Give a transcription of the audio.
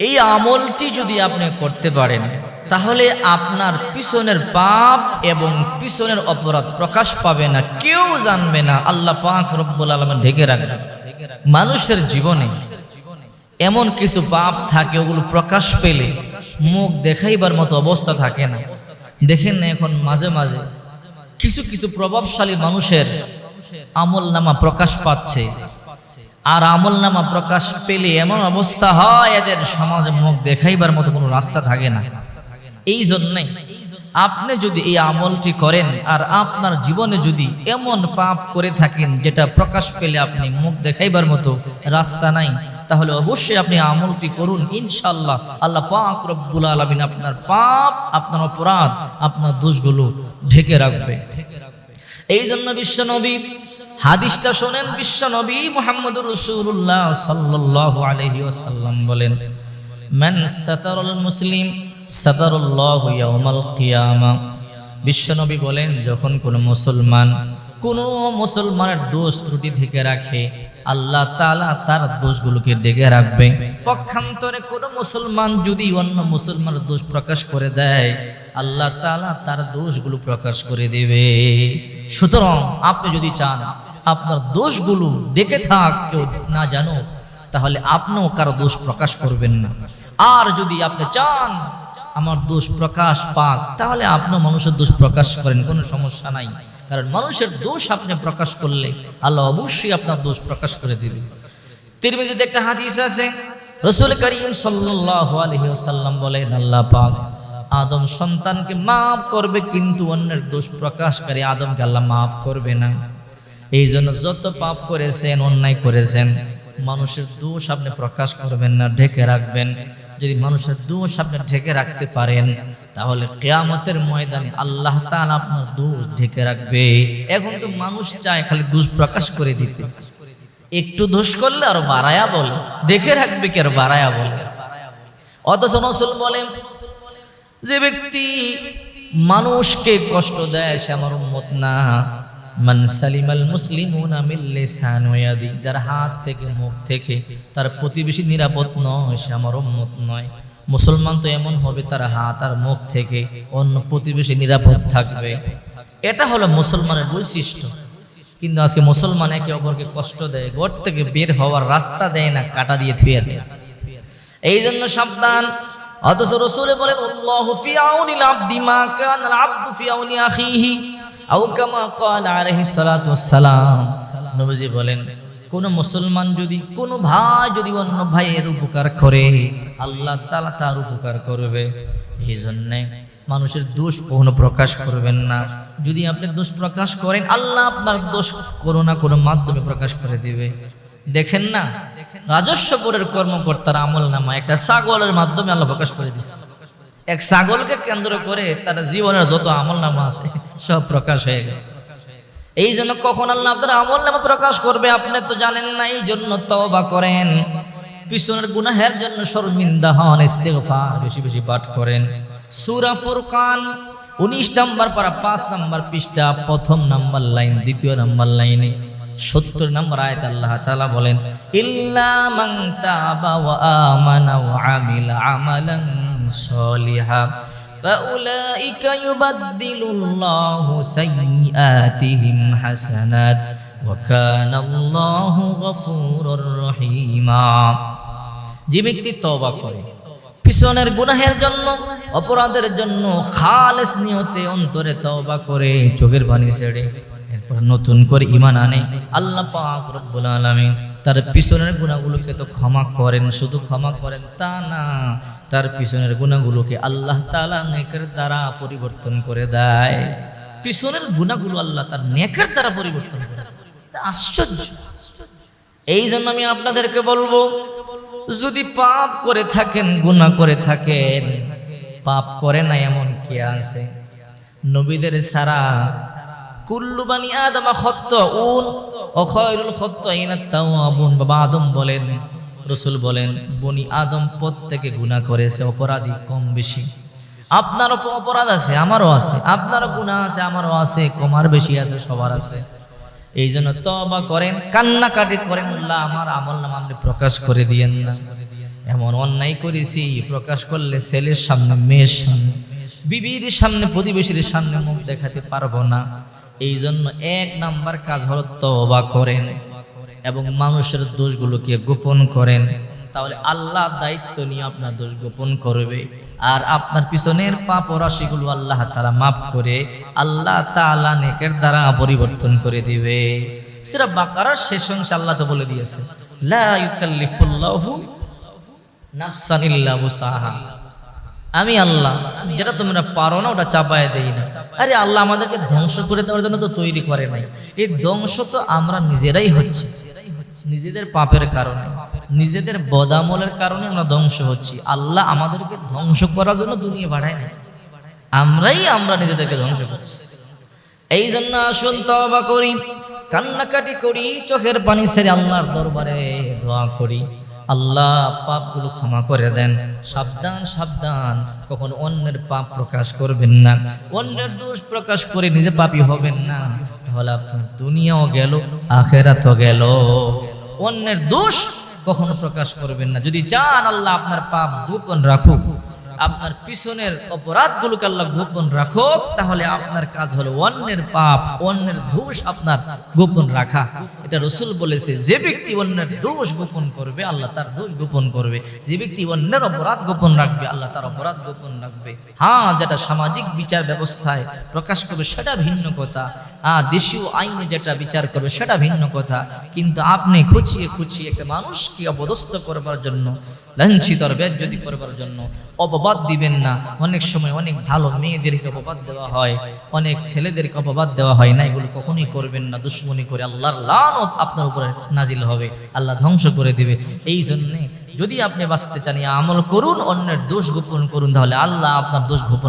এই আমলটি যদি আপনি করতে পারেন, তাহলে আপনার পিছনের পাপ এবং পিছনের অপরাধ প্রকাশ পাবে না। কেউ জানবে না, আল্লাহ পাক রব্বুল আলমের ঢেকে রাখবে মানুষের জীবনে এমন কিছু পাপ থাকে, ওগুলো প্রকাশ পেলে মুখ দেখাইবার মতো অবস্থা থাকে না। দেখেন না এখন মাঝে মাঝে কিছু কিছু প্রভাবশালী মানুষের আমল নামা প্রকাশ পাচ্ছে। আর আমল নামা প্রকাশ পেলে এমন অবস্থা হয়, এদের সমাজে মুখ দেখাইবার মতো কোনো রাস্তা থাকে না। এই জন্যই আপনি যদি এই আমলটি করেন আর আপনার জীবনে যদি এমন পাপ করে থাকেন যেটা প্রকাশ পেলে আপনি মুখ দেখাইবার মতো রাস্তা নাই, তাহলে অবশ্যই আপনি আমলটি করুন ইনশাল্লাহ আল্লাহ পাক রব্বুল আলমিন আপনার পাপ, আপনার অপরাধ, আপনার দোষগুলো ঢেকে রাখবে। এই জন্য বিশ্বনবী, হাদিসটা শোনেন বিশ্বনবী মোহাম্মদ রসুল্লাহ সাল্লাহ আলহি ওসাল্লাম বলেন, মান সাতারুল মুসলিম সাতারুল্লাহ ইয়াউমাল কিয়ামা। বিশ্বনবী বলেন, যখন কোনো মুসলমান কোনো মুসলমানের দোষ ত্রুটি থেকে রাখে, আল্লাহ তালা তার দোষগুলোকে ডেকে রাখবে। পক্ষান্তরে কোনো মুসলমান যদি অন্য মুসলমানের দোষ প্রকাশ করে দেয়, আল্লাহ তালা তার দোষগুলো প্রকাশ করে দেবে। সুতরাং আপনি যদি চান আপনার দোষগুলো দেখে থাক, কেউ না জানো তাহলে আপনিও কারও দোষ প্রকাশ করবেন না। আর যদি আপনি চান আমার দোষ প্রকাশ পাক, তাহলে আপনিও মানুষের দোষ প্রকাশ করেন, কোনো সমস্যা নাই। কারণ মানুষের দোষ আপনি প্রকাশ করলে আল্লাহ অবশ্যই আপনার দোষ প্রকাশ করে দিবে। তিরমিজিতে একটা হাদিস আছে, রসুল করিম সাল্লাল্লাহু আলাইহি ওয়াসাল্লাম বলেন, আল্লাহ পাক আদম সন্তানকে মাফ করবে, কিন্তু অন্যের দোষ প্রকাশকারী আদমকে আল্লাহ মাফ করবে না। এই জন্য যত পাপ করেছেন, অন্যায় করেছেন, মানুষের দোষ আপনি প্রকাশ করবেন না, ঢেকে রাখবেন। যদি মানুষের দোষ আপনি ঢেকে রাখতে পারেন, তাহলে কেয়ামতের ময়দানে আল্লাহ আপনার দোষ ঢেকে রাখবে। এখন তো মানুষ চায় খালি দোষ প্রকাশ করে দিতে। একটু দোষ করলে আরও বাড়ায়া বলে, ঢেকে রাখবে কি আর বাড়ায়া বলে? অথচ রসুল বলেন যে ব্যক্তি মানুষকে কষ্ট দেয় সে আমার উম্মত না। মান সালিমাল মুসলিমুনা মিন লিসানি ওয়া যার হাত থেকে, মুখ থেকে তার প্রতিবেশী নিরাপদ নয়, সে আমার উম্মত নয়। মুসলমান তো এমন হবে, তার হাত আর মুখ থেকে অন্য প্রতিবেশী নিরাপদ থাকবে। এটা হলো মুসলমানের বৈশিষ্ট্য। কিন্তু আজকে মুসলমান একে অপরকে কষ্ট দেয়, ঘর থেকে বের হওয়ার রাস্তা দেয় না, কাটা দিয়ে থুয়ে দেয়। এই জন্য সাবধান অথচ রসুলে বলেন, আল্লাহু ফি আউনিল আবদি মা কানা আল আবদু ফি আউনি আখিহি আও কামা ক্বালা আলাইহিস সালাতু ওয়াসসালাম। নবীজি বলেন, কোন মুসলমান যদি, কোন ভাই যদি অন্য ভাইয়ের উপকার করে, আল্লাহ তাআলা তার উপকার করবে। এই জন্যে মানুষের দোষ কখনো প্রকাশ করবেন না। যদি আপনি দোষ প্রকাশ করেন, আল্লাহ আপনার দোষ কোনো না কোনো মাধ্যমে প্রকাশ করে দিবে। দেখেন না? রাজস্ব বোর্ডের কর্মকর্তার আমল নামা একটা ছাগলের মাধ্যমে আল্লাহ প্রকাশ করে দিচ্ছে এক ছাগলকে কেন্দ্র করে তার জীবনের যত আমল নামা আছে, সব প্রকাশ হয়ে গেছে। এই জন্য কখন আল্লাহ আপনার আমল নামা প্রকাশ করবে আপনি তো জানেন না, এই জন্য তওবা করেন। পিছনের গুনাহের জন্য শর্মিন্দা হন, ইস্তেগফার বেশি বেশি পাঠ করেন। সূরা ফুরকান, উনিশ নাম্বার পারা পাঁচ নাম্বার পৃষ্ঠা, প্রথম নাম্বার লাইন, দ্বিতীয় নাম্বার লাইনে। সত্তর নম্বর আয়াত আল্লাহ তাআলা বলেন ইল্লা মান তাবা ওয়া আমানা ওয়া আমিলা আমালান সলিহা فأولئك يبدل الله سيئاتهم حسنات وكان الله غفورا رحيما যে ব্যক্তি তওবা করে পিছনের গুনাহের জন্য অপরাধের জন্য খালেস নিয়তে অন্তরে তওবা করে চোখের পানি ছেড়ে এরপর নতুন করে ইমান আনে। আল্লাহ পাক রব্বুল আলামিন তার পিছনের গুণাগুলোকে তো ক্ষমা করেন, শুধু ক্ষমা করেন তা না, তার পিছনের গুণাগুলোকে আল্লাহ তাআলা নেকের দ্বারা পরিবর্তন করে দেয়। পিছনের গুণাগুলো আল্লাহ তার নেকের দ্বারা পরিবর্তন করে আশ্চর্য। এই জন্য আমি আপনাদেরকে বলব, যদি পাপ করে থাকেন, গুনাহ করে থাকেন, পাপ করে না এমন কে আছে? নবীদের সারা কুল্লু বানি আদমা খত্ত উন ও খয়রুল খত্ত তাওয়াবুন। বাবা আদম বলেন, রসুল বলেন, বনি আদম প্রত্যেকে গুনাহ করেছে, অপরাধী কম বেশি। আপনারও অপরাধ আছে, আমারও আছে। আপনারও গুনাহ আছে, আমারও আছে কমার বেশি আছে, সবার আছে। এই জন্য তবা করেন, কান্নাকাটি করেন, আল্লাহ আমার আমল নাম আপনি প্রকাশ করে দিয়েন না। এমন অন্যায় করেছি, প্রকাশ করলে ছেলের সামনে, মেয়ের সামনে, বিবির সামনে, প্রতিবেশীর সামনে মুখ দেখাতে পারব না। এই জন্য এক নাম্বার কাজ হলো তওবা করেন এবং মানুষের দোষগুলোকে গোপন করেন। তাহলে আল্লাহ দায়িত্ব নিয়ে আপনার দোষ গোপন করবে। আর আপনার পিছনের পাপ রাশিগুলো আল্লাহ তারা মাফ করে আল্লাহ তাআলা নেকের দ্বারা পরিবর্তন করে দিবে। সেটা বাকারার শেষ অংশ আল্লাহ তো বলে দিয়েছে, লা ইউকাল্লিফুল্লাহু নাফসান ইল্লা মুসাহা আমি আল্লাহ, যেটা তোমরা পারো না, ওটা চাপায় দেই না। আরে আল্লাহ আমাদেরকে ধ্বংস করে দেওয়ার জন্য তো তৈরি করে নাই। এই ধ্বংস তো আমরা নিজেরাই হচ্ছি। নিজেদের পাপের কারণে, নিজেদের বদামলের কারণে আমরা ধ্বংস হচ্ছি। আল্লাহ আমাদেরকে ধ্বংস করার জন্য দুনিয়া বাড়ায় না আমরাই আমরা নিজেদেরকে ধ্বংস করছি। এই জন্য আসুন তবা করি, কান্নাকাটি করি, চোখের পানি ছেড়ে আল্লাহর দরবারে দোয়া করি। আল্লাহ পাপগুলো ক্ষমা করে দেন। সাবধান সাবধান, কখন অন্যের পাপ প্রকাশ করবেন না। অন্যের দোষ প্রকাশ করে নিজে পাপি হবেন না। তাহলে আপনার দুনিয়াও গেল, আখেরাতও গেল। অন্যের দোষ কখনো প্রকাশ করবেন না। যদি চান আল্লাহ আপনার পাপ গোপন রাখুক আপনার পিছনের অপরাধগুলোকে আল্লাহ গোপন রাখো তাহলে আপনার কাজ হলো অন্যের পাপ, অন্যের দোষ আপনার গোপন রাখা। এটা রসুল বলেছে, যে ব্যক্তি অন্যের দোষ গোপন করবে, আল্লাহ তার দোষ গোপন করবে। যে ব্যক্তি অন্যের অপরাধ গোপন রাখবে, আল্লাহ তার অপরাধ গোপন রাখবে। হ্যাঁ যেটা সামাজিক বিচার ব্যবস্থায় প্রকাশ করবে, সেটা ভিন্ন কথা। হ্যাঁ দেশীয় আইনে যেটা বিচার করবে, সেটা ভিন্ন কথা। কিন্তু আপনি খুঁচিয়ে খুঁচিয়ে একটা মানুষকে অপদস্থ করবার জন্য লাঞ্ছিতর যদি করবার জন্য অপবাদ দিবেন না। অনেক সময় অনেক ভালো মেয়েদেরকে অপবাদ দেওয়া হয়, অনেক ছেলেদেরকে অপবাদ দেওয়া হয় না, এগুলো কখনোই করবেন না। দুশ্মনী করে আল্লাহর লানত আপনার উপরে নাজিল হবে, আল্লাহ ধ্বংস করে দেবে। এই জন্যে যদি আপনি বাঁচতে চান আমল করুন, অন্যের দোষ গোপন করুন, তাহলে আল্লাহ আপনার দোষ গোপন